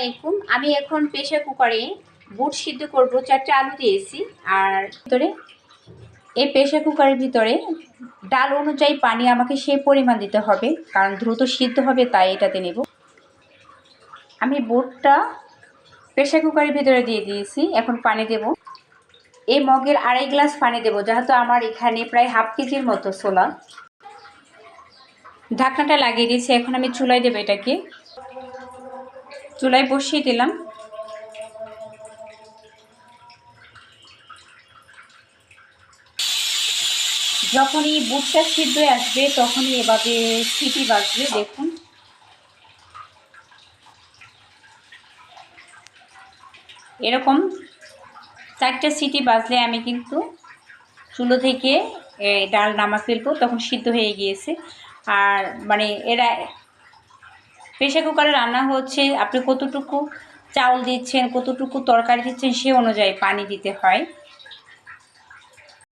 আলাইকুম। আমি এখন প্রেশার কুকারে বুট সিদ্ধ করব, চারটে আলু দিয়েছি। আর ভিতরে, এই প্রেশার কুকারের ভিতরে ডাল অনুযায়ী পানি আমাকে সেই পরিমাণ দিতে হবে, কারণ দ্রুত সিদ্ধ হবে তাই এটাতে নেব। আমি বুটটা প্রেশার কুকারের ভিতরে দিয়ে দিয়েছি, এখন পানি দেব। এই মগের আড়াই গ্লাস পানি দেবো, যেহেতু আমার এখানে প্রায় হাফ কেজির মতো সোলা ঢাকনাটা লাগিয়ে দিয়েছি, এখন আমি চুলায় দেবো এটাকে। চুলায় বসিয়ে দিলাম। যখনই বুটটা সিদ্ধ আসবে, তখনই এভাবে সিটি বাজবে, দেখুন। এরকম চারটে সিটি বাজলে আমি কিন্তু চুলো থেকে ডাল নামা ফেলব, তখন সিদ্ধ হয়ে গিয়েছে। আর মানে এরা প্রেশার কুকারে রান্না হচ্ছে, আপনি কতটুকু চাউল দিচ্ছেন, কতটুকু তরকারি দিচ্ছেন সে অনুযায়ী পানি দিতে হয়।